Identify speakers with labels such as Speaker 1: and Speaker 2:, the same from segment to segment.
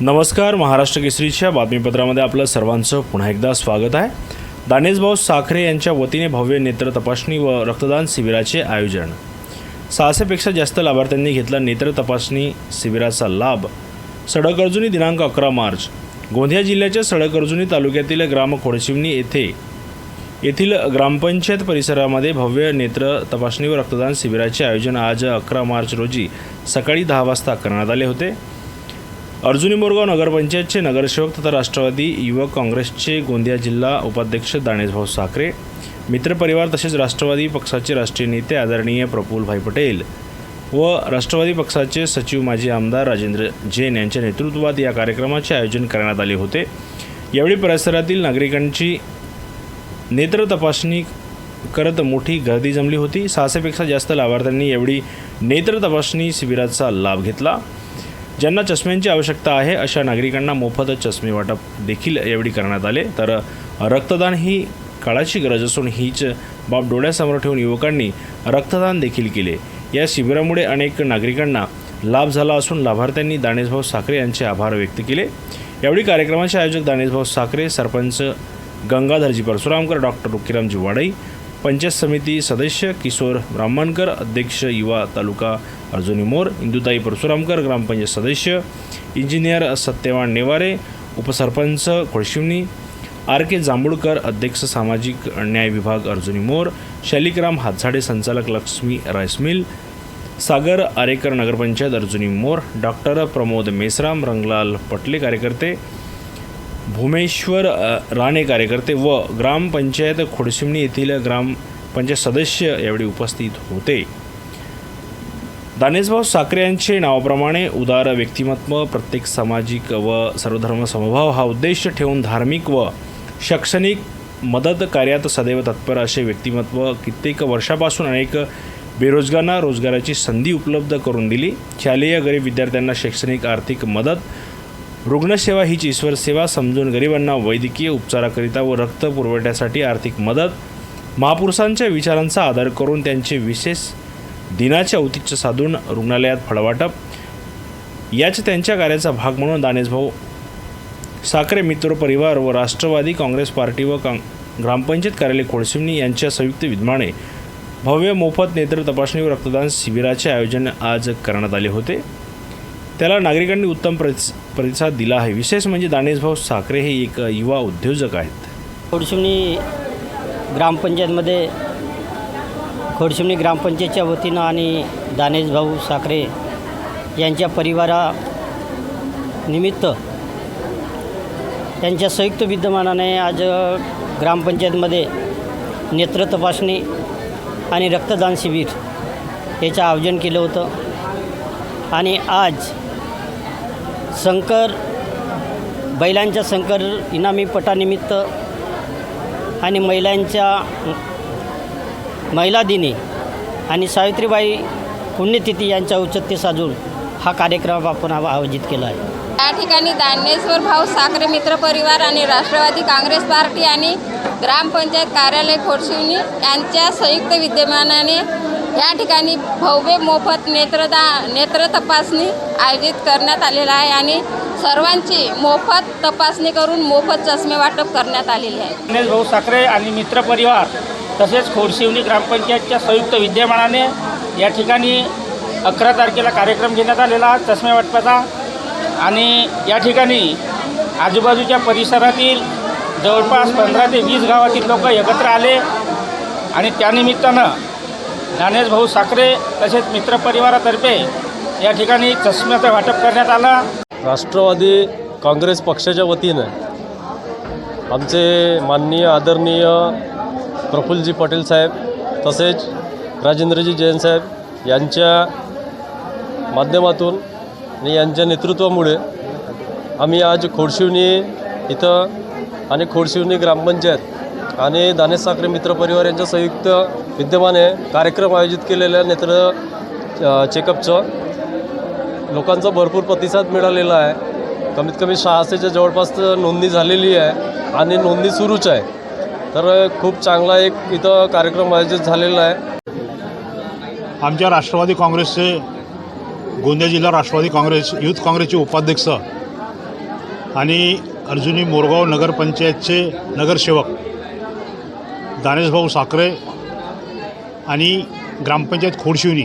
Speaker 1: नमस्कार महाराष्ट्र केसरीच्या बातमीपत्रामध्ये आपलं सर्वांचं पुन्हा एकदा स्वागत आहे. दानेशभाऊ साखरे यांच्या वतीने भव्य नेत्र तपासणी व रक्तदान शिबिराचे आयोजन. सहाशेपेक्षा जास्त लाभार्थ्यांनी घेतला नेत्र तपासणी शिबिराचा लाभ. सडक दिनांक अकरा मार्च. गोंदिया जिल्ह्याच्या सडक तालुक्यातील ग्राम खोडशिवनी येथे येथील ग्रामपंचायत परिसरामध्ये भव्य नेत्र तपासणी व रक्तदान शिबिराचे आयोजन आज अकरा मार्च रोजी सकाळी दहा वाजता करण्यात आले होते. अर्जुनी मोरगाव नगरपंचायतचे नगरसेवक तथा राष्ट्रवादी युवक काँग्रेसचे गोंदिया जिल्हा उपाध्यक्ष दानेशभाऊ साखरे मित्रपरिवार तसेच राष्ट्रवादी पक्षाचे राष्ट्रीय नेते आदरणीय प्रफुल्लभाई पटेल व राष्ट्रवादी पक्षाचे सचिव माजी आमदार राजेंद्र जैन यांच्या नेतृत्वात या कार्यक्रमाचे आयोजन करण्यात आले होते. यावेळी परिसरातील नागरिकांची नेत्र तपासणी करत मोठी गर्दी जमली होती. सहाशेपेक्षा जास्त लाभार्थ्यांनी यावेळी नेत्र तपासणी शिबिराचा लाभ घेतला. ज्यांना चष्म्यांची आवश्यकता आहे अशा नागरिकांना मोफत चष्मे वाटप देखील यावेळी करण्यात आले. तर रक्तदान ही काळाची गरज असून हीच बाब डोळ्यासमोर ठेवून युवकांनी रक्तदान देखील केले. या शिबिरामुळे अनेक नागरिकांना लाभ झाला असून लाभार्थ्यांनी दानेशभाऊ साखरे यांचे आभार व्यक्त केले. यावेळी कार्यक्रमाचे आयोजक दानेशभाऊ साखरे सरपंच गंगाधरजी परशुरामकर डॉक्टर रुकीरामजी वाडई पंचायत समिती सदस्य किशोर ब्राह्मणकर अध्यक्ष युवा तालुका अर्जुनी मोर इंदुताई परशुरामकर ग्रामपंचायत सदस्य इंजिनियर सत्यवान नेवारे उपसरपंच खोळशिवनी आर के जांभूळकर अध्यक्ष सामाजिक न्याय विभाग अर्जुनी मोर शालिकराम हातझाडे संचालक Lakshmi rice mill Sagar Arekar Nagarpanchayat Arjuni Mor doctor Pramod Meshram Ranglal Patle कार्यकर्ते भूमेश्वर राणे कार्यकर्ते व ग्रामपंचायत खोडशिमणी येथील ग्रामपंचायत सदस्य यावेळी उपस्थित होते. दानेशभाऊ साखरे यांचे नावाप्रमाणे उदार व्यक्तिमत्व प्रत्येक सामाजिक व सर्वधर्म समभाव हा उद्देश ठेवून धार्मिक व शैक्षणिक मदत कार्यात सदैव तत्पर असे व्यक्तिमत्व कित्येक वर्षापासून अनेक बेरोजगारांना रोजगाराची संधी उपलब्ध करून दिली. शालेय गरीब विद्यार्थ्यांना शैक्षणिक आर्थिक मदत रुग्णसेवा हीच ईश्वर सेवा समजून गरिबांना वैद्यकीय उपचाराकरिता व रक्त पुरवठ्यासाठी आर्थिक मदत महापुरुषांच्या विचारांचा आदर करून त्यांचे विशेष दिनाचे औतिच्य साधून रुग्णालयात फळवाटप याच त्यांच्या कार्याचा भाग म्हणून दानेशभाऊ साखरे मित्र परिवार व राष्ट्रवादी काँग्रेस पार्टी व कां ग्रामपंचायत कार्यालय खोडसिमनी यांच्या संयुक्त विद्यमाने भव्य मोफत नेत्र तपासणी व रक्तदान शिबिराचे आयोजन आज करण्यात आले होते. त्याला नागरिकांनी उत्तम प्रति प्रतिसाद दिला आहे. विशेष म्हणजे दानेशभाऊ साखरे हे एक युवा उद्योजक आहेत.
Speaker 2: खोडशिमनी ग्रामपंचायतमध्ये खोडशिमनी ग्रामपंचायतच्या वतीनं आणि दानेश भाऊ साखरे यांच्या परिवारानिमित्त त्यांच्या संयुक्त विद्यमानाने आज ग्रामपंचायतमध्ये नेत्र तपासणी आणि रक्तदान शिबिर याचं आयोजन केलं होतं. आणि आज शंकर बैलांच्या शंकर इनामी पटानिमित्त आणि महिलांच्या महिला दिनी आणि सावित्रीबाई पुण्यतिथी यांच्या औचित्य साधून हा कार्यक्रम आपण आयोजित केला आहे.
Speaker 3: या ठिकाणी दानेश्वर भाऊ साखरे मित्र परिवार आणि राष्ट्रवादी काँग्रेस पार्टी आणि ग्रामपंचायत कार्यालय खोडशिवनी यांच्या संयुक्त विद्यमानाने या ठिकाणी भव्य मोफत नेत्रदा नेत्र तपासणी आयोजित करण्यात आलेला आहे आणि सर्वांची मोफत तपासणी करून मोफत चष्मे वाटप करण्यात आलेले आहे.
Speaker 4: गणेश भाऊ साखरे आणि मित्रपरिवार तसेच खोडशिवली ग्रामपंचायतच्या संयुक्त विद्यमानाने या ठिकाणी अकरा तारखेला कार्यक्रम घेण्यात आलेला चष्मे वाटपाचा. आणि या ठिकाणी आजूबाजूच्या परिसरातील जवळपास पंधरा ते वीस गावातील लोक एकत्र आले आणि त्यानिमित्तानं ज्ञानेश भाऊ साखरे तसेच मित्रपरिवारातर्फे या ठिकाणी चष्म्याचं वाटप करण्यात आलं.
Speaker 5: राष्ट्रवादी काँग्रेस पक्षाच्या वतीनं आमचे माननीय आदरणीय प्रफुल्लजी पटेल साहेब तसेच राजेंद्रजी जैन साहेब यांच्या माध्यमातून आणि यांच्या नेतृत्वामुळे आम्ही आज खोडशिवनी इथं आणि खोडशिवनी ग्रामपंचायत आणि दानेश साखरे मित्र परिवार यांच्या संयुक्त विद्यमाने कार्यक्रम आयोजित केलेल्या नेत्र चेकअपचं लोकांचा भरपूर प्रतिसाद मिळालेला आहे. कमीत कमी सहाशेच्या जवळपास नोंदणी झालेली आहे आणि नोंदणी सुरूच आहे. तर खूप चांगला एक इथं कार्यक्रम आयोजित झालेला आहे.
Speaker 6: आमच्या राष्ट्रवादी काँग्रेसचे गोंदिया जिल्हा राष्ट्रवादी काँग्रेस युथ काँग्रेसचे उपाध्यक्ष आणि अर्जुनी मोरगाव नगरपंचायतचे नगरसेवक दानेशभाऊ साखरे आणि ग्रामपंचायत खोडशिवनी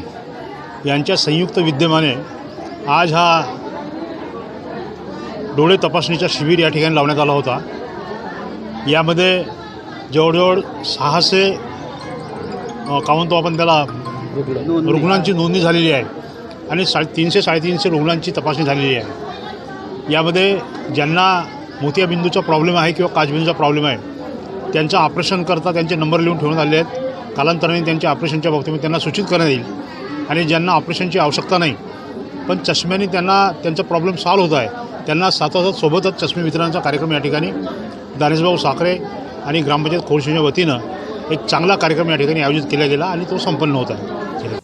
Speaker 6: यांच्या संयुक्त विद्यमाने आज हा डोळे तपासणीचा शिबिर या ठिकाणी लावण्यात आला होता. यामध्ये जवळजवळ सहाशे का म्हणतो आपण त्याला रुग्णांची नोंदणी झालेली आहे आणि साडे तीनशे साडेतीनशे रुग्णांची तपासणी झालेली आहे. यामध्ये ज्यांना मोतियाबिंदूचा प्रॉब्लेम आहे किंवा काचबिंदूचा प्रॉब्लेम आहे त्यांचं ऑपरेशन करता त्यांचे नंबर लिहून ठेवण्यात आले आहेत. कालांतराने त्यांच्या ऑपरेशनच्या बाबतीमध्ये त्यांना सूचित करण्यात येईल. आणि ज्यांना ऑपरेशनची आवश्यकता नाही पण चष्म्याने त्यांना त्यांचा प्रॉब्लेम सॉल्व्ह होत आहे. त्यांना साथोसाथ सोबतच चष्मे वितरणाचा कार्यक्रम या ठिकाणी दानेशभाऊ साखरे आणि ग्रामपंचायत खोडशीच्या वतीनं एक चांगला कार्यक्रम या ठिकाणी आयोजित केला गेला आणि तो संपन्न होत आहे.